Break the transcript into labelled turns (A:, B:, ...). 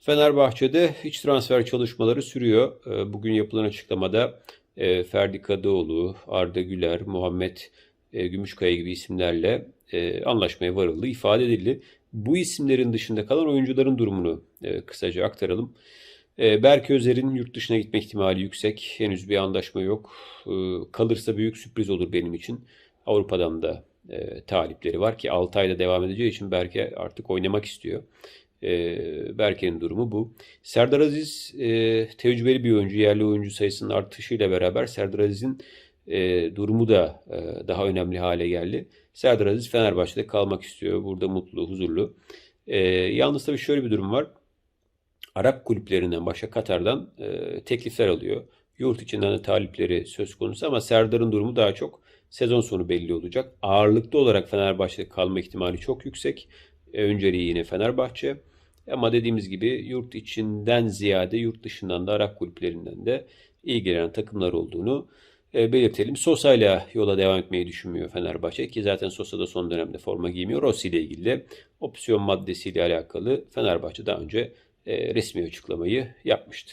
A: Fenerbahçe'de iç transfer çalışmaları sürüyor. Ee, Bugün yapılan açıklamada e, Ferdi Kadıoğlu, Arda Güler, Muhammed e, Gümüşkaya gibi isimlerle e, anlaşmaya varıldı, ifade edildi. Bu isimlerin dışında kalan oyuncuların durumunu kısaca aktaralım. Berke Özer'in yurt dışına gitme ihtimali yüksek. Henüz bir anlaşma yok. Kalırsa büyük sürpriz olur benim için. Avrupa'dan da e, talipleri var ki 6 ayda devam edeceği için Berke artık oynamak istiyor. E, Berke'nin durumu bu. Serdar Aziz e, tecrübeli bir oyuncu. Yerli oyuncu sayısının artışıyla beraber Serdar Aziz'in e, durumu da e, daha önemli hale geldi. Serdar Aziz Fenerbahçe'de kalmak istiyor. Burada mutlu, huzurlu. E, yalnız tabii şöyle bir durum var. Arap kulüplerinden başka Katar'dan e, teklifler alıyor. Yurt içinden de talipleri söz konusu ama Serdar'ın durumu daha çok sezon sonu belli olacak. Ağırlıklı olarak Fenerbahçe'de kalma ihtimali çok yüksek. E, önceliği yine Fenerbahçe. Ama dediğimiz gibi yurt içinden ziyade yurt dışından da Arap kulüplerinden de ilgilenen takımlar olduğunu e, belirtelim. Sosa ile yola devam etmeyi düşünmüyor Fenerbahçe ki zaten Sosa da son dönemde forma giymiyor. Rossi ile ilgili de opsiyon maddesiyle alakalı Fenerbahçe daha önce e, resmi açıklamayı yapmıştı.